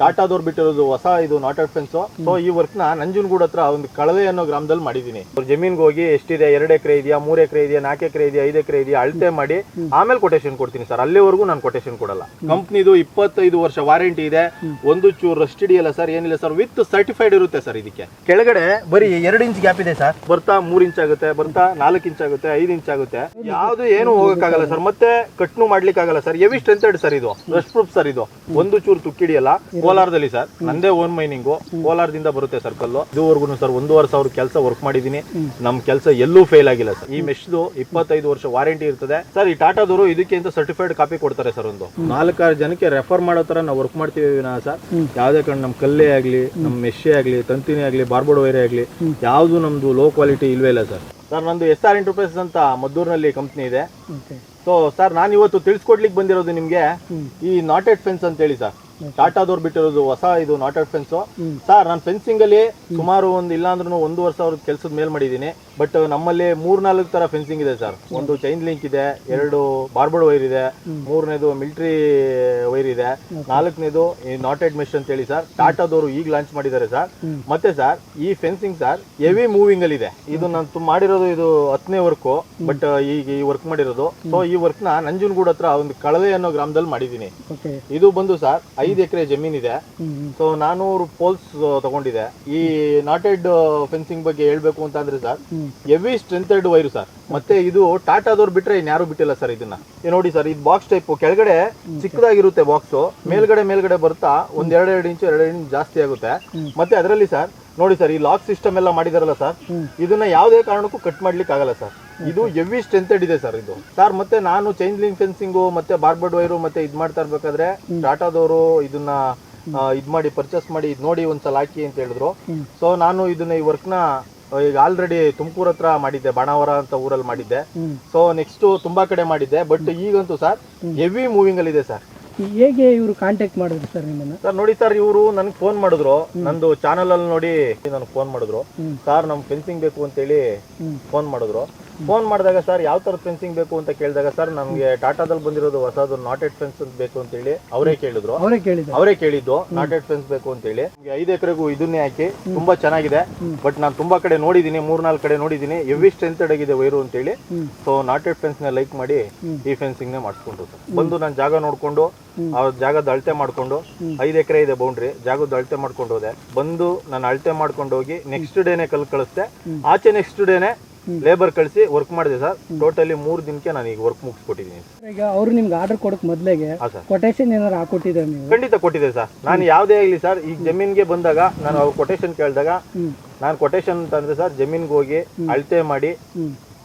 ಟಾಟಾದವ್ರು ಬಿಟ್ಟಿರೋದು ಹೊಸ ಇದು ನಾಟ್ ಔಟ್ ಫೆನ್ಸ್ ಸೊ ಈ ವರ್ಕ್ನ ನಂಜನಗೂಡ ಹತ್ರ ಒಂದು ಕಳವೆ ಅನ್ನೋ ಗ್ರಾಮದಲ್ಲಿ ಮಾಡಿದೀನಿ ಅವ್ರ ಜಮೀನ್ಗೆ ಹೋಗಿ ಎಷ್ಟಿದೆ? ಎರಡು ಎಕರೆ ಇದೆಯಾ? ಮೂರ್ ಎಕರೆ ಇದೆಯಾ? ನಾಲ್ಕು ಎಕರೆ ಇದೆಯಾ? ಐದು ಎಕರೆ ಇದೆಯಾ? ಅಳತೆ ಮಾಡಿ ಆಮೇಲೆ ಕೊಟೇಶನ್ ಕೊಡ್ತೀನಿ ಸರ್. ಅಲ್ಲಿವರೆಗೂ ನಾನು ಕೊಟೇಶನ್ ಕೊಡಲ್ಲ. ಕಂಪ್ನಿದು ಇಪ್ಪತ್ತೈದು ವರ್ಷ ವಾರಂಟಿ ಇದೆ. ಒಂದು ಚೂರು ರಸ್ಟ್ ಇಡಿಯಲ್ಲ ಸರ್? ಏನಿಲ್ಲ ಸರ್. ವಿತ್ ಸರ್ಟಿಫೈಡ್ ಇರುತ್ತೆ ಸರ್ ಇದಕ್ಕೆ. ಕೆಳಗಡೆ ಬರೀ ಎರಡು ಇಂಚ್ ಗ್ಯಾಪ್ ಇದೆ ಸರ್. ಬರ್ತಾ ಮೂರ್ ಇಂಚ್ ಆಗುತ್ತೆ ಬರ್ತಾ ನಾಲ್ಕು ಇಂಚ್ ಆಗುತ್ತೆ ಐದು ಇಂಚ್ ಆಗುತ್ತೆ. ಯಾವ್ದು ಏನು ಹೋಗಕ್ಕಾಗಲ್ಲ ಸರ್. ಮತ್ತೆ ಕಟ್ನು ಮಾಡ್ಲಿಕ್ಕೆ ಆಗಲ್ಲ ಸರ್. ಎವಿ ಸ್ಟ್ರೆಂಥೆಡ್ ಸರ್ ಇದು. ರಸ್ಟ್ ಪ್ರೂಫ್ ಸರ್ ಇದು. ಒಂದು ಚೂರು ತುಕ್ಕಿಡಿಯಲ್ಲ. ಕೋಲಾರದಲ್ಲಿ ಸರ್. ನಂದೇ ಓನ್ ಮೈನಿಂಗು ಕೋಲಾರದಿಂದ ಬರುತ್ತೆ ಸರ್ಕಲ್ ಕಲ್ಲು ಇದುವರೆಗೂ ಸರ್ ಒಂದೂವರೆ ಸಾವಿರ ಕೆಲಸ ವರ್ಕ್ ಮಾಡಿದೀನಿ ನಮ್ ಕೆಲಸ ಎಲ್ಲೂ ಫೇಲ್ ಆಗಿಲ್ಲ ಸರ್. ಈ ಮೆಶ್ದು ಇಪ್ಪತ್ತೈದು ವರ್ಷ ವಾರಂಟಿ ಇರ್ತದೆ. ಸರ್ ಈ ಟಾಟಾದವರು ಇದಕ್ಕೆ ಅಂತ ಸರ್ಟಿಫೈಡ್ ಕಾಪಿ ಕೊಡ್ತಾರೆ ಸರ್ ಒಂದು. ನಾಲ್ಕಾರು ಜನಕ್ಕೆ ರೆಫರ್ ಮಾಡೋ ತರ ನಾವು ವರ್ಕ್ ಮಾಡ್ತೀವಿ ವಿನಃ ಸರ್. ಯಾವ್ದೇ ಕಾರಣ ನಮ್ ಕಲ್ಲೇ ಆಗ್ಲಿ ನಮ್ ಮೆಶ್ಶೆ ಆಗ್ಲಿ ತಂತಿನೇ ಆಗ್ಲಿ ಬಾರ್ಬೋರ್ಡ್ ವೈರೇ ಆಗ್ಲಿ ಯಾವ್ದು ನಮ್ದು ಲೋ ಕ್ವಾಲಿಟಿ ಇಲ್ವೇ ಇಲ್ಲ ಸರ್. ಸರ್ ನಂದು ಎಸ್ ಆರ್ ಎಂಟರ್ಪ್ರೈಸಸ್ ಅಂತ ಮದ್ದೂರಿನಲ್ಲಿ ಕಂಪ್ನಿ ಇದೆ. ಸೊ ಸರ್ ನಾನು ಇವತ್ತು ತಿಳಿಸ್ಕೊಡ್ಲಿಕ್ಕೆ ಬಂದಿರೋದು ನಿಮ್ಗೆ ಈ ನಾಟೆಡ್ ಫೆನ್ಸ್ ಅಂತ ಹೇಳಿ ಸರ್. ಟಾಟಾದವ್ರು ಬಿಟ್ಟಿರೋದು ಹೊಸ ಇದು ನಾಟೆಡ್ ಫೆನ್ಸ್ ಸರ್ ನಾನು ಫೆನ್ಸಿಂಗ್ ಅಲ್ಲಿ ಸುಮಾರು ಒಂದು ಇಲ್ಲಾಂದ್ರೂ ಒಂದು ವರ್ಷ ಅವ್ರ ಕೆಲಸದ ಮೇಲ್ ಮಾಡಿದ್ದೀನಿ. ಬಟ್ ನಮ್ಮಲ್ಲಿ ಮೂರ್ ನಾಲ್ಕು ತರ ಫೆನ್ಸಿಂಗ್ ಇದೆ ಸರ್. ಒಂದು ಚೈನ್ ಲಿಂಕ್ ಇದೆ ಎರಡು ಬಾರ್ಬರ್ಡ್ ವೈರ್ ಇದೆ ಮೂರನೇದು ಮಿಲಿಟರಿ ವೈರ್ ಇದೆ ನಾಲ್ಕನೇದು ನಾಟ್ ನಾಟೆಡ್ ಮೆಶ್ ಅಂತ ಹೇಳಿ ಸರ್. ಟಾಟಾದವರು ಈಗ ಲಾಂಚ್ ಮಾಡಿದ್ದಾರೆ ಸರ್. ಮತ್ತೆ ಸರ್ ಈ ಫೆನ್ಸಿಂಗ್ ಸರ್ ಹೆವಿ ಮೂವಿಂಗ್ ಅಲ್ಲಿ ಇದೆ. ಇದು ನಾನು ಮಾಡಿರೋದು ಇದು ಹತ್ತನೇ ವರ್ಕು ಬಟ್ ಈಗ ಈ ವರ್ಕ್ ಮಾಡಿರೋದು. ಸೊ ಈ ವರ್ಕ್ನ ನಂಜನಗೂಡ ಹತ್ರ ಒಂದು ಕಳಲೆ ಅನ್ನೋ ಗ್ರಾಮದಲ್ಲಿ ಮಾಡಿದೀನಿ ಇದು ಬಂದು ಸರ್ ಐದು ಎಕರೆ ಜಮೀನ್ ಇದೆ. ಹ್ಮ್. ಸೊ ನಾನೂರು ಪೋಲ್ಸ್ ತಗೊಂಡಿದೆ. ಈ ನಾಟೆಡ್ ಫೆನ್ಸಿಂಗ್ ಬಗ್ಗೆ ಹೇಳ್ಬೇಕು ಅಂತ ಅಂದ್ರೆ ಸರ್ ಎವಿ ಹೆವಿ ಸ್ಟ್ರೆಂಥೆಡ್ ವೈರು ಸರ್. ಮತ್ತೆ ಇದು ಟಾಟಾದವ್ರು ಬಿಟ್ರೆ ಇನ್ಯಾರು ಬಿಟ್ಟಿಲ್ಲ ಸರ್ ಇದನ್ನ. ನೋಡಿ ಸರ್ ಇದು ಬಾಕ್ಸ್ ಟೈಪ್ ಕೆಳಗಡೆ ಚಿಕ್ಕದಾಗಿರುತ್ತೆ ಬಾಕ್ಸ್ ಮೇಲ್ಗಡೆ ಮೇಲ್ಗಡೆ ಬರ್ತಾ ಒಂದ್ ಎರಡು ಎರಡು ಇಂಚು ಎರಡು ಇಂಚು ಜಾಸ್ತಿ ಆಗುತ್ತೆ. ಮತ್ತೆ ಅದರಲ್ಲಿ ಸರ್ ನೋಡಿ ಸರ್ ಈ ಲಾಕ್ ಸಿಸ್ಟಮ್ ಎಲ್ಲ ಮಾಡಿದಾರಲ್ಲ ಸರ್ ಇದನ್ನ ಯಾವುದೇ ಕಾರಣಕ್ಕೂ ಕಟ್ ಮಾಡ್ಲಿಕ್ಕೆ ಆಗಲ್ಲ ಸರ್. ಇದು ಹೆವಿ ಸ್ಟ್ರೆಂಥೆಡ್ ಇದೆ ಸರ್ ಇದು. ಸರ್ ಮತ್ತೆ ನಾನು ಚೈನ್ ಲಿಂಕ್ ಫೆನ್ಸಿಂಗು ಮತ್ತೆ ಬಾರ್ಬರ್ಡ್ ವೈರು ಮತ್ತೆ ಇದ್ ಮಾಡ್ತಾ ಇರ್ಬೇಕಾದ್ರೆ ಟಾಟಾದವರು ಇದನ್ನ ಇದು ಮಾಡಿ ಪರ್ಚೇಸ್ ಮಾಡಿ ಇದ್ ನೋಡಿ ಒಂದ್ಸಲ ಹಾಕಿ ಅಂತ ಹೇಳಿದ್ರು. ಸೊ ನಾನು ಇದನ್ನ ಈ ವರ್ಕ್ನ ಈಗ ಆಲ್ರೆಡಿ ತುಮಕೂರು ಹತ್ರ ಮಾಡಿದ್ದೆ ಬಾಣಾವರ ಅಂತ ಊರಲ್ಲಿ ಮಾಡಿದ್ದೆ. ಸೊ ನೆಕ್ಸ್ಟ್ ತುಂಬಾ ಕಡೆ ಮಾಡಿದ್ದೆ ಬಟ್ ಈಗಂತೂ ಸರ್ ಹೆವಿ ಮೂವಿಂಗ್ ಅಲ್ಲಿ ಇದೆ ಸರ್ ಹೇಗೆ ಇವರು ಕಾಂಟ್ಯಾಕ್ಟ್ ಮಾಡಿದ್ರು ಸರ್ ನಿಮ್ಮನ್ನ? ಸರ್ ನೋಡಿ ಸರ್ ಇವರು ನನಗೆ ಫೋನ್ ಮಾಡಿದ್ರು. ನಂದು ಚಾನಲ್ ಅಲ್ಲಿ ನೋಡಿ ನನಗೆ ಫೋನ್ ಮಾಡಿದ್ರು. ಸರ್ ನಮ್ ಫೆನ್ಸಿಂಗ್ ಬೇಕು ಅಂತೇಳಿ ಹೇಳಿ ಫೋನ್ ಮಾಡಿದ್ರು. ಫೋನ್ ಮಾಡಿದಾಗ ಸರ್ ಯಾವ ತರ ಫೆನ್ಸಿಂಗ್ ಬೇಕು ಅಂತ ಕೇಳಿದಾಗ ಸರ್ ನಮಗೆ ಟಾಟಾದಲ್ಲಿ ಬಂದಿರೋದು ಹೊಸದು ನಾಟೆಡ್ ಫೆನ್ಸ್ ಅಂತ ಬೇಕು ಅಂತೇಳಿ ಅವರೇ ಕೇಳಿದ್ರು. ಅವರೇ ಕೇಳಿದ್ರು. ಅವರೇ ಕೇಳಿದ್ದು ನಾಟೆಡ್ ಫೆನ್ಸ್ ಬೇಕು ಅಂತ ಹೇಳಿ ಐದು ಎಕರೆಗೂ ಇದನ್ನೇ ಹಾಕಿ ತುಂಬಾ ಚೆನ್ನಾಗಿದೆ. ಬಟ್ ನಾನು ತುಂಬಾ ಕಡೆ ನೋಡಿದೀನಿ ಮೂರ್ನಾಲ್ಕು ಕಡೆ ನೋಡಿದೀನಿ ಎವಿ ಸ್ಟ್ರೆಂತ್ ಆಗಿದೆ ವೈರು ಅಂತ ಹೇಳಿ ಸೊ ನಾಟೆಡ್ ಫೆನ್ಸ್ನ ಲೈಕ್ ಮಾಡಿ ಈ ಫೆನ್ಸಿಂಗ್ ನೇ ಮಾಡಿಸ್ಕೊಂಡ್ರು ಸರ್. ಬಂದು ನಾನು ಜಾಗ ನೋಡ್ಕೊಂಡು ಆ ಜಾಗದ ಅಳತೆ ಮಾಡ್ಕೊಂಡು ಐದು ಎಕರೆ ಇದೆ ಬೌಂಡ್ರಿ ಜಾಗದ ಅಳತೆ ಮಾಡ್ಕೊಂಡು ಹೋದೆ. ಬಂದು ನಾನು ಅಳತೆ ಮಾಡ್ಕೊಂಡು ಹೋಗಿ ನೆಕ್ಸ್ಟ್ ಡೇನೆ ಕಲ್ ಕಳಿಸ್ದೆ. ಆಚೆ ನೆಕ್ಸ್ಟ್ ಡೇನೆ ಲೇಬರ್ ಕಳಿಸಿ ವರ್ಕ್ ಮಾಡಿದೆ ಸರ್ ಟೋಟಲಿ ಮೂರ್ ದಿನಕ್ಕೆ ನಾನು ಈಗ ವರ್ಕ್ ಮುಗಿಸ್ಕೊಟ್ಟಿದ್ದೀನಿ ಈಗ ಅವರು ನಿಮ್ಗೆ ಆರ್ಡರ್ ಕೊಡಕ್ ಮೊದಲಿಗೆ ಹಾ ಸರ್ ಕೊಟೇಶನ್ ಏನಾರು ಹಾಕೊಟ್ಟಿದ್ದಾರೆ ನೀವು? ಖಂಡಿತ ಕೊಟ್ಟಿದೆ ಸರ್ ನಾನು ಯಾವ್ದೇ ಆಗಲಿ ಸರ್ ಈಗ ಜಮೀನ್ಗೆ ಬಂದಾಗ ನಾನು ಅವ್ರ ಕೊಟೇಶನ್ ಕೇಳಿದಾಗ ನಾನು ಕೊಟೇಶನ್ ಅಂತಂದ್ರೆ ಸರ್ ಜಮೀನ್ಗೆ ಹೋಗಿ ಅಳತೆ ಮಾಡಿ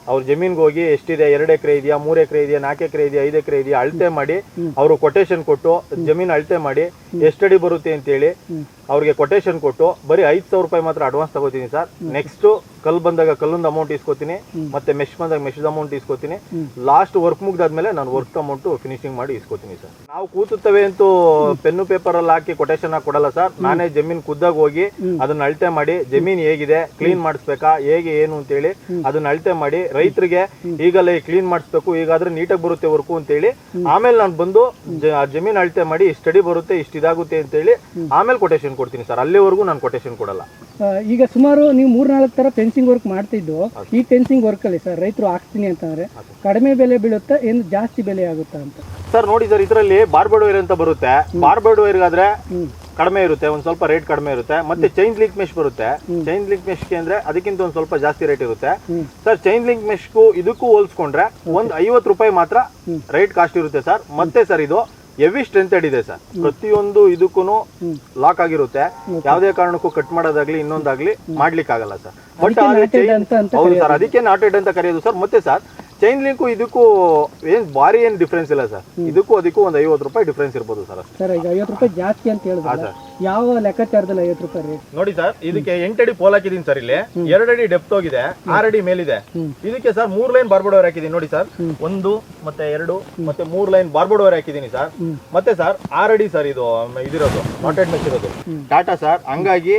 ಅವ್ರ ಜಮೀನ್ಗೆ ಹೋಗಿ ಎಷ್ಟಿದೆ? ಎರಡು ಎಕರೆ ಇದೆಯಾ? ಮೂರು ಎಕರೆ ಇದೆಯಾ? ನಾಲ್ಕು ಎಕರೆ ಇದೆಯಾ? ಐದು ಎಕರೆ ಇದೆಯಾ? ಅಳತೆ ಮಾಡಿ ಅವರು ಕೊಟೇಶನ್ ಕೊಟ್ಟು ಜಮೀನ್ ಅಳತೆ ಮಾಡಿ ಎಷ್ಟಡಿ ಬರುತ್ತೆ ಅಂತ ಹೇಳಿ ಅವ್ರಿಗೆ ಕೊಟೇಶನ್ ಕೊಟ್ಟು ಬರೀ ಐದು ಸಾವಿರ ರೂಪಾಯಿ ಮಾತ್ರ ಅಡ್ವಾನ್ಸ್ ತಗೋತೀನಿ ಸರ್. ನೆಕ್ಸ್ಟ್ ಕಲ್ ಬಂದಾಗ ಕಲ್ಲೊಂದು ಅಮೌಂಟ್ ಇಸ್ಕೋತೀನಿ ಮತ್ತೆ ಮೆಶ್ ಬಂದಾಗ ಮೆಶ್ದ ಅಮೌಂಟ್ ಇಸ್ಕೋತೀನಿ. ಲಾಸ್ಟ್ ವರ್ಕ್ ಮುಗ್ದಾದ್ಮೇಲೆ ನಾನು ವರ್ಕ್ ಅಮೌಂಟ್ ಫಿನಿಶಿಂಗ್ ಮಾಡಿ ಇಸ್ಕೋತೀನಿ ಸರ್. ನಾವು ಕೂತುತ್ತವೆ ಅಂತೂ ಪೆನ್ನು ಪೇಪರ್ ಅಲ್ಲಿ ಹಾಕಿ ಕೊಟೇಶನ್ ಕೊಡಲ್ಲ ಸರ್. ನಾನೇ ಜಮೀನ್ ಖುದ್ದಾಗ ಹೋಗಿ ಅದನ್ನ ಅಳತೆ ಮಾಡಿ ಜಮೀನ್ ಹೇಗಿದೆ ಕ್ಲೀನ್ ಮಾಡಿಸ್ಬೇಕಾ ಹೇಗೆ ಏನು ಅಂತ ಹೇಳಿ ಅದನ್ನ ಅಳತೆ ಮಾಡಿ ರೈತರಿಗೆ ಈಗಲೇ ಕ್ಲೀನ್ ಮಾಡಿಸ್ಬೇಕು ಈಗಾದ್ರೆ ನೀಟಾಗಿ ಬರುತ್ತೆ ವರ್ಕು ಅಂತೇಳಿ ಆಮೇಲೆ ನಾನು ಬಂದು ಆ ಜಮೀನ್ ಅಳತೆ ಮಾಡಿ ಇಷ್ಟಡಿ ಬರುತ್ತೆ ಇಷ್ಟ ಇದಾಗುತ್ತೆ ಅಂತ ಹೇಳಿ ಆಮೇಲೆ ಕೊಟೇಶನ್ ಕೊಡ್ತೀನಿ ಸರ್ ಅಲ್ಲಿವರೆಗೂ ನಾನು ಕೊಟೇಶನ್ ಕೊಡಲ್ಲ. ಈಗ ಸುಮಾರು ನೀವು ಮೂರ್ನಾಲ್ಕು ತರ ಫೆನ್ಸಿಂಗ್ ವರ್ಕ್ ಮಾಡ್ತಿದ್ದು. ಈ ಫೆನ್ಸಿಂಗ್ ವರ್ಕ್ ಅಲ್ಲಿ ಸರ್ ರೈತರು ಹಾಕ್ತೀನಿ ಅಂತಂದ್ರೆ ಕಡಿಮೆ ಬೆಲೆ ಬೀಳುತ್ತಾ ಏನು ಜಾಸ್ತಿ ಬೆಲೆ ಆಗುತ್ತಾ ಅಂತ? ಸರ್ ನೋಡಿ ಸರ್ ಇದರಲ್ಲಿ ಬಾರ್ಬರ್ಡ್ ವೈರ್ ಅಂತ ಬರುತ್ತೆ. ಬಾರ್ಬರ್ಡ್ ವೈರ್ ಆದ್ರೆ ಕಡಿಮೆ ಇರುತ್ತೆ ಒಂದ್ ಸ್ವಲ್ಪ ರೇಟ್ ಕಡಿಮೆ ಇರುತ್ತೆ. ಮತ್ತೆ ಚೈನ್ ಲಿಂಕ್ ಮೆಶ್ ಬರುತ್ತೆ. ಚೈನ್ ಲಿಂಕ್ ಮೆಶ್ಗೆ ಅಂದ್ರೆ ಅದಕ್ಕಿಂತ ಒಂದ್ ಸ್ವಲ್ಪ ಜಾಸ್ತಿ ರೇಟ್ ಇರುತ್ತೆ. ಸರ್ ಚೈನ್ ಲಿಂಕ್ ಮೆಶ್ಗೂ ಇದಕ್ಕೂ ಹೋಲ್ಸ್ಕೊಂಡ್ರೆ ಒಂದ್ ಐವತ್ತು ರೂಪಾಯಿ ಮಾತ್ರ ರೇಟ್ ಕಾಸ್ಟ್ ಇರುತ್ತೆ ಸರ್ ಮತ್ತೆ ಸರ್ ಇದು ಹೆವಿ ಸ್ಟ್ರೆಂತ್ ಇದೆ ಸರ್. ಪ್ರತಿಯೊಂದು ಇದಕ್ಕೂ ಲಾಕ್ ಆಗಿರುತ್ತೆ. ಯಾವುದೇ ಕಾರಣಕ್ಕೂ ಕಟ್ ಮಾಡೋದಾಗ್ಲಿ ಇನ್ನೊಂದಾಗ್ಲಿ ಮಾಡ್ಲಿಕ್ಕೆ ಆಗಲ್ಲ ಸರ್. ಬಟ್ ಹೌದು ಸರ್ ಅದಕ್ಕೆ ನಾಟೆಡ್ ಅಂತ ಕರೆಯೋದು ಸರ್. ಮತ್ತೆ ಸರ್ ಚೈನ್ ಲಿಂಕ್ ಇದಕ್ಕೂ ಏನ್ ಭಾರಿ ಏನ್ ಡಿಫ್ರೆನ್ಸ್ ಇಲ್ಲ ಸರ್. ಇದಕ್ಕೂ ಅದಕ್ಕೂ ಒಂದ್ ಐವತ್ತು ರೂಪಾಯಿ ಡಿಫ್ರೆನ್ಸ್ ಇರ್ಬೋದು ಸರ್ ಸರ್ ಈಗ ಐವತ್ತು ರೂಪಾಯಿ ಜಾಸ್ತಿ ಅಂತ ಹೇಳಿದ್ರೆ ಯಾವ ಲೆಕ್ಕಾಚಾರದಲ್ಲಿ ಐವತ್ತು ರೂಪಾಯಿ ರೇಟ್ ನೋಡಿ ಸರ್ ಇದಕ್ಕೆ ಎಂಟಡಿ ಪೋಲ್ ಹಾಕಿದೀನಿ ಸರ್ ಇಲ್ಲಿ. ಎರಡಡಿ ಡೆಪ್ತ್ ಹೋಗಿದೆ ಆರಡಿ ಮೇಲಿದೆ. ಇದಕ್ಕೆ ಸರ್ ಮೂರ್ ಲೈನ್ ಬಾರ್ಬೋಡ್ ವೈರ್ ಹಾಕಿದೀನಿ ನೋಡಿ ಸರ್. ಒಂದು ಮತ್ತೆ ಎರಡು ಮತ್ತೆ ಮೂರ್ ಲೈನ್ ಬಾರ್ಬೋಡ್ ವೈರ್ ಹಾಕಿದೀನಿ ಸರ್. ಮತ್ತೆ ಸರ್ ಆರಡಿ ಸರ್ ಇದು ಇದಿರೋದು ಮಾಟೆಡ್ ಮೆಸ್ ಇರೋದು. ಟಾಟಾ ಸರ್ ಹಂಗಾಗಿ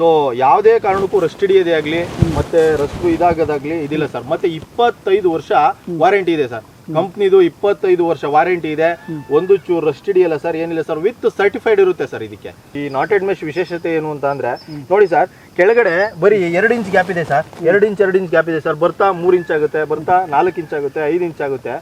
ಸೊ ಯಾವುದೇ ಕಾರಣಕ್ಕೂ ರಸ್ಟ್ ಹಿಡಿಯೋದೇ ಆಗಲಿ ಮತ್ತೆ ರಸ್ಟ್ ಇದಾಗೋದಾಗ್ಲಿ ಇದಿಲ್ಲ ಸರ್. ಮತ್ತೆ ಇಪ್ಪತ್ತೈದು ವರ್ಷ ವಾರಂಟಿ ಇದೆ ಸರ್. ಕಂಪ್ನಿದು ಇಪ್ಪತ್ತೈದು ವರ್ಷ ವಾರಂಟಿ ಇದೆ. ಒಂದು ಚೂರು ರಸ್ಟ್ ಹಿಡಿಯಲ್ಲ ಸರ್? ಏನಿಲ್ಲ ಸರ್. ವಿತ್ ಸರ್ಟಿಫೈಡ್ ಇರುತ್ತೆ ಸರ್ ಇದಕ್ಕೆ. ಈ ನಾಟೆಡ್ ಮೆಶ್ ವಿಶೇಷತೆ ಏನು ಅಂತ ಅಂದ್ರೆ, ನೋಡಿ ಸರ್, ಕೆಳಗಡೆ ಬರೀ ಎರಡು ಇಂಚ್ ಗ್ಯಾಪ್ ಇದೆ ಸರ್. ಎರಡು ಇಂಚ್ ಎರಡು ಇಂಚ್ ಗ್ಯಾಪ್ ಇದೆ ಸರ್. ಬರ್ತಾ ಮೂರ್ ಇಂಚ್ ಆಗುತ್ತೆ, ಬರ್ತಾ ನಾಲ್ಕು ಇಂಚ್ ಆಗುತ್ತೆ, ಐದು ಇಂಚ್ ಆಗುತ್ತೆ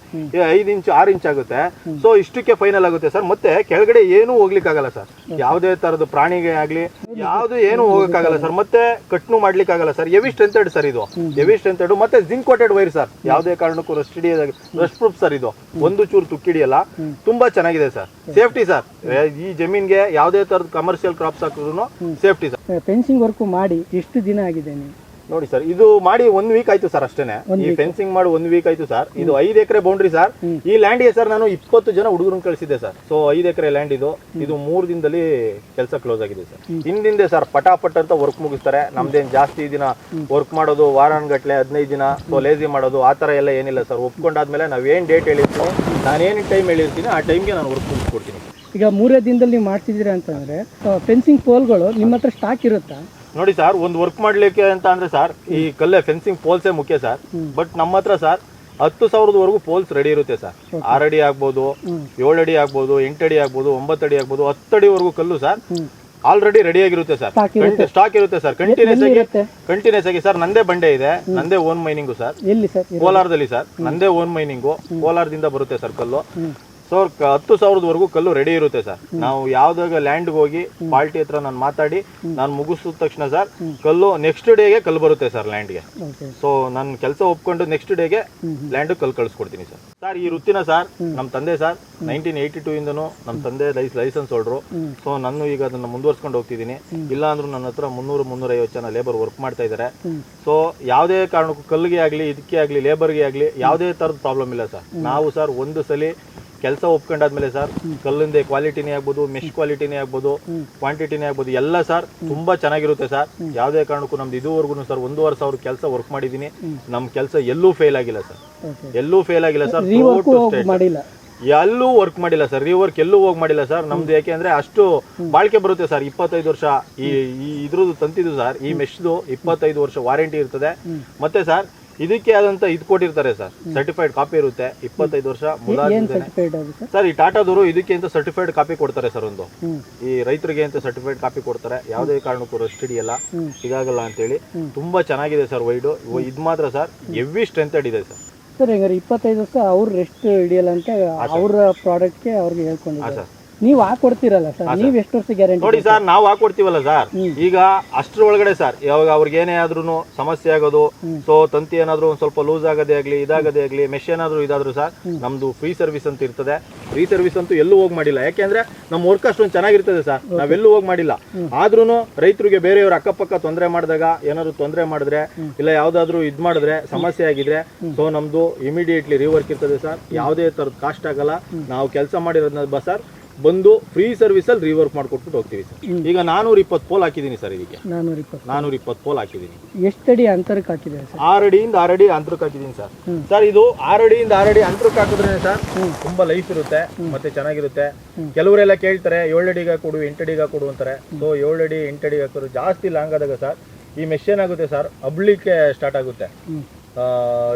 ಐದು ಇಂಚ್, ಆರು ಇಂಚ್ ಆಗುತ್ತೆ. ಸೊ ಇಷ್ಟಕ್ಕೆ ಫೈನಲ್ ಆಗುತ್ತೆ ಸರ್. ಮತ್ತೆ ಕೆಳಗಡೆ ಏನೂ ಹೋಗ್ಲಿಕ್ಕಾಗಲ್ಲ ಸರ್. ಯಾವುದೇ ತರದ ಪ್ರಾಣಿಗೆ ಆಗ್ಲಿ, ಯಾವ್ದು ಏನು ಹೋಗಕ್ಕಾಗಲ್ಲ ಸರ್. ಮತ್ತೆ ಕಟ್ನು ಮಾಡ್ಲಿಕ್ಕಾಗಲ್ಲ ಸರ್. ಎವಿ ಸ್ಟ್ರೆಂಥೆಡ್ ಸರ್ ಇದು. ಎವಿ ಸ್ಟ್ರೆಂಥೆಡ್ ಮತ್ತೆ ಜಿಂಕ್ ಕೋಟೆಡ್ ವೈರ್ ಸರ್. ಯಾವುದೇ ಕಾರಣಕ್ಕೂ ರಸ್ಟ್ ರಸ್ಟ್ ಪ್ರೂಫ್ ಸರ್ ಇದು. ಒಂದು ಚೂರು ತುಕ್ಕಿಡಿಯಲ್ಲ. ತುಂಬಾ ಚೆನ್ನಾಗಿದೆ ಸರ್ ಸೇಫ್ಟಿ ಸರ್ ಈ ಜಮೀನ್ಗೆ ಯಾವುದೇ ತರದ ಕಮರ್ಷಿಯಲ್ ಕ್ರಾಪ್ಸ್ ಹಾಕಿದ್ರು ಸೇಫ್ಟಿ ಸರ್ ಫೆನ್ಸಿಂಗ್ ವರ್ಕ್ ಮಾಡಿ ಎಷ್ಟು ದಿನ ಆಗಿದೆ ನೀವು. ನೋಡಿ ಸರ್ ಇದು ಮಾಡಿ ಒಂದ್ ವೀಕ್ ಆಯ್ತು ಸರ್ ಅಷ್ಟೇನೆ. ಈ ಫೆನ್ಸಿಂಗ್ ಮಾಡಿ ಒಂದ್ ವೀಕ್ ಆಯ್ತು ಸರ್ ಇದು ಐದ್ ಎಕರೆ ಬೌಂಡ್ರಿ ಸರ್ ಈ ಲ್ಯಾಂಡ್ಗೆ ಸರ್ ನಾನು ಇಪ್ಪತ್ತು ಜನ ಹುಡುಗರನ್ನ ಕಳಿಸಿದ್ದೆ ಸರ್ ಸೊ ಐದ್ ಎಕರೆ ಲ್ಯಾಂಡ್ ಇದು. ಇದು ಮೂರ್ ದಿನದಲ್ಲಿ ಕೆಲಸ ಕ್ಲೋಸ್ ಆಗಿದೆ ಸರ್ ಹಿಂದಿಂದೆ ಸರ್ ಪಟಾಪಟ್ ಅಂತ ವರ್ಕ್ ಮುಗಿಸ್ತಾರೆ. ನಮ್ದೇನ್ ಜಾಸ್ತಿ ದಿನ ವರ್ಕ್ ಮಾಡೋದು ವಾರಾನ್ಗಟ್ಲೆ ಹದಿನೈದು ದಿನ ಸೊ ಲೇಸಿ ಮಾಡೋದು ಆ ತರ ಎಲ್ಲ ಏನಿಲ್ಲ ಸರ್ ಒಪ್ಕೊಂಡಾದ್ಮೇಲೆ ನಾವೇನ್ ಡೇಟ್ ಹೇಳಿರ್ತೀನಿ ನಾನೇನು ಟೈಮ್ ಹೇಳಿರ್ತೀನಿ ಆ ಟೈಮ್ಗೆ ನಾನು ವರ್ಕ್ ಮುಗಿಸ್ಕೊಡ್ತೀನಿ. ಈಗ ಮೂರೇ ದಿನದಲ್ಲಿ ನೀವು ಮಾಡ್ತಿದ್ದೀರಾ ಅಂತಂದ್ರೆ ಫೆನ್ಸಿಂಗ್ ಪೋಲ್ಗಳು ನಿಮ್ಮ ಹತ್ರ ಸ್ಟಾಕ್ ಇರುತ್ತಾ? ನೋಡಿ ಸರ್ ಒಂದು ವರ್ಕ್ ಮಾಡ್ಲಿಕ್ಕೆ ಅಂತ ಅಂದ್ರೆ ಸರ್ ಈ ಕಲ್ಲೇ ಫೆನ್ಸಿಂಗ್ ಪೋಲ್ಸೇ ಮುಖ್ಯ ಸರ್. ಬಟ್ ನಮ್ಮ ಹತ್ರ ಸರ್ ಹತ್ತು ಸಾವಿರದವರೆಗೂ ಪೋಲ್ಸ್ ರೆಡಿ ಇರುತ್ತೆ ಸರ್. ಆರು ಅಡಿ ಆಗ್ಬೋದು ಏಳು ಅಡಿ ಆಗ್ಬೋದು ಎಂಟು ಅಡಿ ಆಗ್ಬೋದು ಒಂಬತ್ತು ಅಡಿ ಆಗ್ಬೋದು ಹತ್ತು ಅಡಿವರೆಗೂ ಕಲ್ಲು ಸರ್ ಆಲ್ರೆಡಿ ರೆಡಿ ಆಗಿರುತ್ತೆ ಸರ್. ಸ್ಟಾಕ್ ಇರುತ್ತೆ. ಸರ್. ಕಂಟಿನ್ಯೂಸ್ ಆಗಿ ಕಂಟಿನ್ಯೂಸ್ ಆಗಿ ಸರ್ ನಂದೇ ಬಂಡೆ ಇದೆ ನಂದೇ ಓನ್ ಮೈನಿಂಗು ಸರ್. ಕೋಲಾರದಲ್ಲಿ ಸರ್ ನಂದೇ ಓನ್ ಮೈನಿಂಗು ಕೋಲಾರದಿಂದ ಬರುತ್ತೆ ಸರ್ ಕಲ್ಲು. ಸೊ ಹತ್ತು ಸಾವಿರದವರೆಗೂ ಕಲ್ಲು ರೆಡಿ ಇರುತ್ತೆ ಸರ್. ನಾವು ಯಾವ್ದಾಗ ಲ್ಯಾಂಡ್ಗೆ ಹೋಗಿ ಪಾರ್ಟಿ ಹತ್ರ ನಾನು ಮಾತಾಡಿ ನಾನು ಮುಗಿಸಿದ ತಕ್ಷಣ ಸರ್ ಕಲ್ಲು ನೆಕ್ಸ್ಟ್ ಡೇಗೆ ಕಲ್ಲು ಬರುತ್ತೆ ಸರ್ ಲ್ಯಾಂಡ್ಗೆ ಸೊ ನನ್ನ ಕೆಲಸ ಒಪ್ಕೊಂಡು ನೆಕ್ಸ್ಟ್ ಡೇಗೆ ಲ್ಯಾಂಡ್ ಕಲ್ಲು ಕಳಿಸ್ಕೊಡ್ತೀನಿ ಸರ್. ಸರ್ ಈ ವೃತ್ತಿನ ಸರ್ ನಮ್ಮ ತಂದೆ ಸರ್ ನೈನ್ಟೀನ್ ಏಯ್ಟಿ ಟೂ ಇಂದನು ನಮ್ಮ ತಂದೆ ಲೈಸ್ ಲೈಸೆನ್ಸ್ ಹೊಡ್ರು ಸೊ ನಾನು ಈಗ ಅದನ್ನ ಮುಂದುವರ್ಸ್ಕೊಂಡು ಹೋಗ್ತಿದ್ದೀನಿ. ಇಲ್ಲ ಅಂದ್ರೂ ನನ್ನ ಹತ್ರ ಮುನ್ನೂರು ಮುನ್ನೂರೈವತ್ತು ಜನ ಲೇಬರ್ ವರ್ಕ್ ಮಾಡ್ತಾ ಇದ್ದಾರೆ ಸೊ ಯಾವುದೇ ಕಾರಣಕ್ಕೂ ಕಲ್ಲಿಗೆ ಆಗಲಿ ಇದಕ್ಕೆ ಆಗಲಿ ಲೇಬರ್ಗೆ ಆಗಲಿ ಯಾವುದೇ ಥರದ ಪ್ರಾಬ್ಲಮ್ ಇಲ್ಲ ಸರ್. ನಾವು ಸರ್ ಒಂದು ಸಲ ಕೆಲಸ ಒಪ್ಕೊಂಡಾದ್ಮೇಲೆ ಸರ್ ಕಲ್ಲಿಂದ ಕ್ವಾಲಿಟಿನೇ ಆಗ್ಬೋದು ಮೆಶ್ ಕ್ವಾಲಿಟಿನೇ ಆಗ್ಬೋದು ಕ್ವಾಂಟಿಟಿನೇ ಆಗ್ಬೋದು ಎಲ್ಲ ಸರ್ ತುಂಬಾ ಚೆನ್ನಾಗಿರುತ್ತೆ ಸರ್ ಯಾವುದೇ ಕಾರಣಕ್ಕೂ ನಮ್ದು ಇದುವರೆಗೂ ಸರ್ ಒಂದೂವರೆ ಸಾವಿರ ಕೆಲಸ ವರ್ಕ್ ಮಾಡಿದ್ದೀನಿ. ನಮ್ಮ ಕೆಲಸ ಎಲ್ಲೂ ಫೇಲ್ ಆಗಿಲ್ಲ ಸರ್ ಎಲ್ಲೂ ಫೇಲ್ ಆಗಿಲ್ಲ ಸರ್ ಎಲ್ಲೂ ವರ್ಕ್ ಮಾಡಿಲ್ಲ ಸರ್ ರಿವರ್ಕ್ ಎಲ್ಲೂ ಹೋಗಿ ಮಾಡಿಲ್ಲ ಸರ್ ನಮ್ದು ಯಾಕೆ ಅಂದ್ರೆ ಅಷ್ಟು ಬಾಳಿಕೆ ಬರುತ್ತೆ ಸರ್ ಇಪ್ಪತ್ತೈದು ವರ್ಷ ಈ ಈ ಇದ್ರದ್ದು ತಂತಿದ್ದು ಸರ್ ಈ ಮೆಶ್ದು ಇಪ್ಪತ್ತೈದು ವರ್ಷ ವಾರಂಟಿ ಇರ್ತದೆ. ಮತ್ತೆ ಸರ್ ಇದಕ್ಕೆ ಆದಂತ ಇದು ಕೊಟ್ಟಿರ್ತಾರೆ ಸರ್. ಸರ್ಟಿಫೈಡ್ ಕಾಪಿ ಇರುತ್ತೆ. ಇಪ್ಪತ್ತೈದು ವರ್ಷ ಮುಲಾಜಿಂದನೆ. ಸರ್ಟಿಫೈಡ್ ಸರ್ ಈ ಟಾಟಾದವರು ಇದಕ್ಕೆ ಅಂತ ಸರ್ಟಿಫೈಡ್ ಕಾಪಿ ಕೊಡ್ತಾರೆ ಸರ್ ಒಂದು. ಈ ರೈತರಿಗೆ ಅಂತ ಸರ್ಟಿಫೈಡ್ ಕಾಪಿ ಕೊಡ್ತಾರೆ. ಯಾವುದೇ ಕಾರಣಕ್ಕೂ ರಸ್ಟ್ ಹಿಡಿಯಲ್ಲ. ಇದಾಗಲ್ಲ ಅಂತೇಳಿ. ತುಂಬಾ ಚೆನ್ನಾಗಿದೆ ಸರ್ ವೈಡು ಇದು ಮಾತ್ರ ಸರ್ ಎವಿ ಸ್ಟ್ರೆಂಥೆಡ್ ಇದೆ ಸರ್. ಸರ್ ಹೆಂಗಾರೆ ಇಪ್ಪತ್ತೈದು ವರ್ಷ ಅವ್ರು ರೆಸ್ಟ್ ಹಿಡಿಯಲ್ಲ ಅಂತ ಅವ್ರ ಪ್ರಾಡಕ್ಟ್ಗೆ ಅವ್ರಿಗೆ ಹೇಳ್ಕೊಂಡಿದ್ದಾರೆ. ಸರ್. ನೀವು ಹಾಕೊಡ್ತೀರಲ್ಲ ಸರ್? ನೀವು ಎಷ್ಟು ವರ್ಷ ಗ್ಯಾರಂಟಿ ನೋಡಿ ಸರ್ ನಾವು ಹಾಕೊಡ್ತೀವಲ್ಲ ಸರ್? ಈಗ ಅಷ್ಟ್ರ ಒಳಗಡೆ ಸರ್ ಯಾವಾಗ ಅವ್ರಿಗೆ ಏನೇ ಆದ್ರೂ ಸಮಸ್ಯೆ ಆಗೋದು ಸೊ ತಂತಿ ಏನಾದ್ರು ಒಂದ್ ಸ್ವಲ್ಪ ಲೂಸ್ ಆಗದೆ ಆಗ್ಲಿ ಇದಾಗದೆ ಆಗ್ಲಿ ಮೆಶ್ ಏನಾದ್ರು ಇದಾದ್ರು ಸರ್ ನಮ್ದು ಫ್ರೀ ಸರ್ವಿಸ್ ಅಂತ ಇರ್ತದೆ. ಫ್ರೀ ಸರ್ವಿಸ್ ಅಂತೂ ಎಲ್ಲೂ ಹೋಗಿ ಮಾಡಿಲ್ಲ. ಯಾಕೆಂದ್ರೆ ನಮ್ಮ ವರ್ಕ್ ಅಷ್ಟೊಂದು ಚೆನ್ನಾಗಿರ್ತದೆ ಸರ್ ನಾವೆಲ್ಲೂ ಹೋಗಿ ಮಾಡಿಲ್ಲ. ಆದ್ರೂ ರೈತರಿಗೆ ಬೇರೆಯವ್ರ ಅಕ್ಕಪಕ್ಕ ತೊಂದರೆ ಮಾಡಿದಾಗ ಏನಾದ್ರು ತೊಂದರೆ ಮಾಡಿದ್ರೆ ಇಲ್ಲ ಯಾವ್ದಾದ್ರು ಇದ್ ಮಾಡಿದ್ರೆ ಸಮಸ್ಯೆ ಆಗಿದ್ರೆ ಸೊ ನಮ್ದು ಇಮಿಡಿಯೇಟ್ಲಿ ರಿವರ್ಕ್ ಇರ್ತದೆ ಸರ್. ಯಾವುದೇ ತರದ ಕಾಸ್ಟ್ ಆಗಲ್ಲ. ನಾವು ಕೆಲಸ ಮಾಡಿರೋದನ್ನ ಬಸ್ ಸರ್ ಬಂದು ಫ್ರೀ ಸರ್ವಿಸ್ ಅಲ್ಲಿ ರಿವರ್ಕ್ ಮಾಡ್ಕೊಟ್ಬಿಟ್ಟು ಹೋಗ್ತೀವಿ ಸರ್. ಈಗ ನಾನೂರ ಇಪ್ಪತ್ತು ಪೋಲ್ ಹಾಕಿದ್ದೀನಿ ಸರ್ ಇದಕ್ಕೆ ನಾನೂರ ಇಪ್ಪತ್ತು. ನಾನೂರ ಇಪ್ಪತ್ತು ಪೋಲ್ ಹಾಕಿದ್ದೀನಿ. ಎಷ್ಟು ಅಡಿ ಅಂತರಕ್ಕೆ ಹಾಕಿದೀನಿ ಸರ್? ಆರು ಅಡಿಯಿಂದ ಆರು ಅಡಿ ಅಂತರಕ್ಕೆ ಹಾಕಿದ್ದೀನಿ ಸರ್. ಸರ್ ಇದು ಆರು ಅಡಿಯಿಂದ ಆರು ಅಡಿ ಅಂತರಕ್ಕೆ ಹಾಕಿದ್ರೆ ಸರ್ ತುಂಬಾ ಲೈಫ್ ಇರುತ್ತೆ ಮತ್ತೆ ಚೆನ್ನಾಗಿರುತ್ತೆ. ಕೆಲವರೆಲ್ಲ ಕೇಳ್ತಾರೆ ಏಳು ಅಡಿಗೆ ಕೊಡು ಎಂಟು ಅಡಿಗೆ ಕೊಡು ಅಂತಾರೆ. ಸೊ ಏಳು ಅಡಿ ಎಂಟು ಅಡಿಗೆ ಹಾಕಿದ್ರು ಜಾಸ್ತಿ ಲಾಂಗ್ ಆದಾಗ ಸರ್ ಈ ಮೆಷಿನ್ ಆಗುತ್ತೆ ಸರ್ ಅಬ್ಲಿಕ್ಕೆ ಸ್ಟಾರ್ಟ್ ಆಗುತ್ತೆ.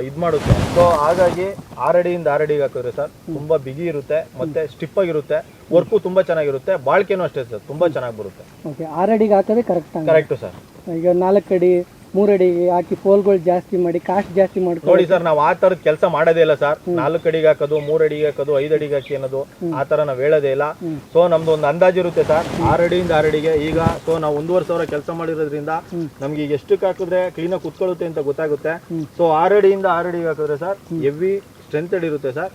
ಇದು ಮಾಡುತ್ತೆ. ಸೊ ಹಾಗಾಗಿ ಆರಡಿಯಿಂದ ಆರಡಿಗೆ ಹಾಕಿದ್ರೆ ಸರ್ ತುಂಬ ಬಿಗಿ ಇರುತ್ತೆ ಮತ್ತೆ ಸ್ಟಿಪ್ ಆಗಿರುತ್ತೆ ವರ್ಕು ತುಂಬಾ ಚೆನ್ನಾಗಿರುತ್ತೆ ಬಾಳ್ಕೆನೂ ಅಷ್ಟೇ ಸರ್ ತುಂಬಾ ಚೆನ್ನಾಗಿ ಬರುತ್ತೆ. ಓಕೆ ಆರು ಅಡಿಗೆ ಹಾಕೋದೇ ಕರೆಕ್ಟ್ ಕರೆಕ್ಟ್ ಸರ್. ಈಗ ನಾಲ್ಕು ಅಡಿ ಮೂರು ಅಡಿಗೆ ಹಾಕಿ ಪೋಲ್ಗಳು ಜಾಸ್ತಿ ಮಾಡಿ ಕಾಸ್ಟ್ ಜಾಸ್ತಿ ಮಾಡಿ ನೋಡಿ ಸರ್ ನಾವು ಆ ತರದ ಕೆಲಸ ಮಾಡೋದೇ ಇಲ್ಲ ಸರ್. ನಾಲ್ಕು ಅಡಿಗೆ ಹಾಕೋದು ಮೂರ್ ಅಡಿಗೆ ಹಾಕೋದು ಐದು ಅಡಿಗೆ ಹಾಕಿ ಅನ್ನೋದು ಆ ತರ ನಾವ್ ಹೇಳೋದೇ ಇಲ್ಲ. ಸೊ ನಮ್ದು ಒಂದು ಅಂದಾಜು ಇರುತ್ತೆ ಸರ್. ಆರು ಅಡಿಯಿಂದ ಆರು ಅಡಿಗೆ. ಈಗ ಸೊ ನಾವು ಒಂದೂವರೆ ಸಾವಿರ ಕೆಲಸ ಮಾಡಿರೋದ್ರಿಂದ ನಮ್ಗೆ ಈಗ ಎಷ್ಟಕ್ಕೆ ಹಾಕಿದ್ರೆ ಕ್ಲೀನಾಗಿ ಕುತ್ಕೊಳ್ಳುತ್ತೆ ಅಂತ ಗೊತ್ತಾಗುತ್ತೆ. ಸೊ ಆರು ಅಡಿಯಿಂದ ಆರು ಅಡಿಗೆ ಹಾಕಿದ್ರೆ ಸರ್ ಎವಿ ಸ್ಟ್ರೆಂಥೆಡ್ ಇರುತ್ತೆ ಸರ್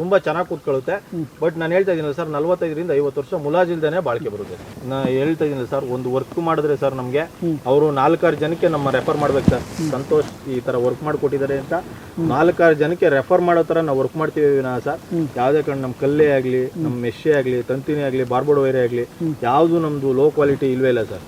ತುಂಬಾ ಚೆನ್ನಾಗಿ ಕೂತ್ಕೊಳ್ಳುತ್ತೆ. ಬಟ್ ನಾನು ಹೇಳ್ತಾ ಇದ್ದೀನಿ ಸರ್ ನಲ್ವತ್ತೈದರಿಂದ ಐವತ್ತು ವರ್ಷ ಮುಲಾಜಿಲ್ದೇನೆ ಬಾಳಿಕೆ ಬರುತ್ತೆ. ನಾ ಹೇಳ್ತಾ ಇದ್ದೀನಿ ಸರ್ ಒಂದು ವರ್ಕ್ ಮಾಡಿದ್ರೆ ಸರ್ ನಮಗೆ ಅವರು ನಾಲ್ಕಾರು ಜನಕ್ಕೆ ನಮ್ಮ ರೆಫರ್ ಮಾಡ್ಬೇಕು ಸರ್ ಸಂತೋಷ್ ಈ ತರ ವರ್ಕ್ ಮಾಡಿಕೊಟ್ಟಿದ್ದಾರೆ ಅಂತ. ನಾಲ್ಕಾರು ಜನಕ್ಕೆ ರೆಫರ್ ಮಾಡೋ ತರ ನಾವು ವರ್ಕ್ ಮಾಡ್ತೀವಿ ವಿನಃ ಸರ್ ಯಾವ್ದೇ ಕಾರಣ ನಮ್ಮ ಕಲ್ಲೇ ಆಗಲಿ ನಮ್ಮ ಮೆಶ್ಶೆ ಆಗಲಿ ತಂತಿನೇ ಆಗಲಿ ಬಾರ್ಬೋಡ್ ವೈರೇ ಆಗಲಿ ಯಾವುದು ನಮ್ದು ಲೋ ಕ್ವಾಲಿಟಿ ಇಲ್ವೇ ಇಲ್ಲ ಸರ್